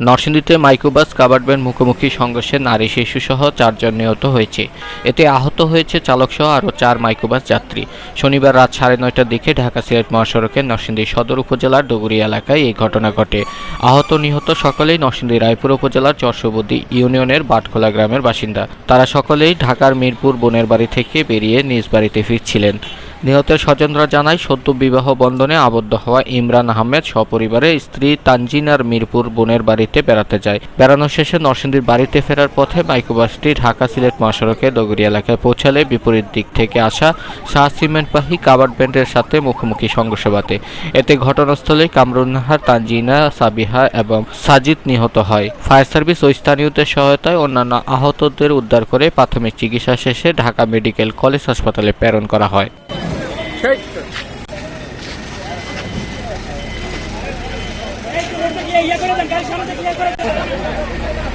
নরসিংদীতে microbus covered van মুখোমুখি সংঘর্ষে নারী শিশুসহ চারজন নিহত হয়েছে। এতে আহত হয়েছে চালকসহ আরও চার মাইক্রোবাস যাত্রী। শনিবার রাত সাড়ে নয়টার দিকে ঢাকা সিলেট মহাসড়কের নরসিংদী সদর উপজেলার ডগুরি এলাকায় এই ঘটনা ঘটে। আহত নিহত সকলেই নরসিংদী রায়পুর উপজেলার চরসবুদ্দি ইউনিয়নের বাটখোলা গ্রামের বাসিন্দা। তারা সকলেই ঢাকার মিরপুর বোনের বাড়ি থেকে বেরিয়ে নিজ বাড়িতে ফিরছিলেন। নিহতের স্বজনরা জানায়, সদ্য বিবাহ বন্ধনে আবদ্ধ হওয়া ইমরান আহমেদ সপরিবারে স্ত্রী তানজিনার মিরপুর বোনের বাড়িতে বেড়াতে যায়। বেড়ানো শেষে নরসিংদীর বাড়িতে ফেরার পথে মাইক্রোবাসটি ঢাকা সিলেট মহাসড়কে ডগরি এলাকায় পৌঁছালে বিপরীত দিক থেকে আসা শাহ সিমেন্টবাহী কাভার্ড ব্যান্ডের সাথে মুখোমুখি সংঘর্ষ বাতে এতে ঘটনাস্থলে কামরুন্নাহার তানজিনা, সাবিহা এবং সাজিদ নিহত হয়। ফায়ার সার্ভিস ও স্থানীয়দের সহায়তায় অন্যান্য আহতদের উদ্ধার করে প্রাথমিক চিকিৎসা শেষে ঢাকা মেডিকেল কলেজ হাসপাতালে প্রেরণ করা হয়। ইয়ে, ইয়ে করে দেন গাড়ির সামনে ইয়ে করে দেন।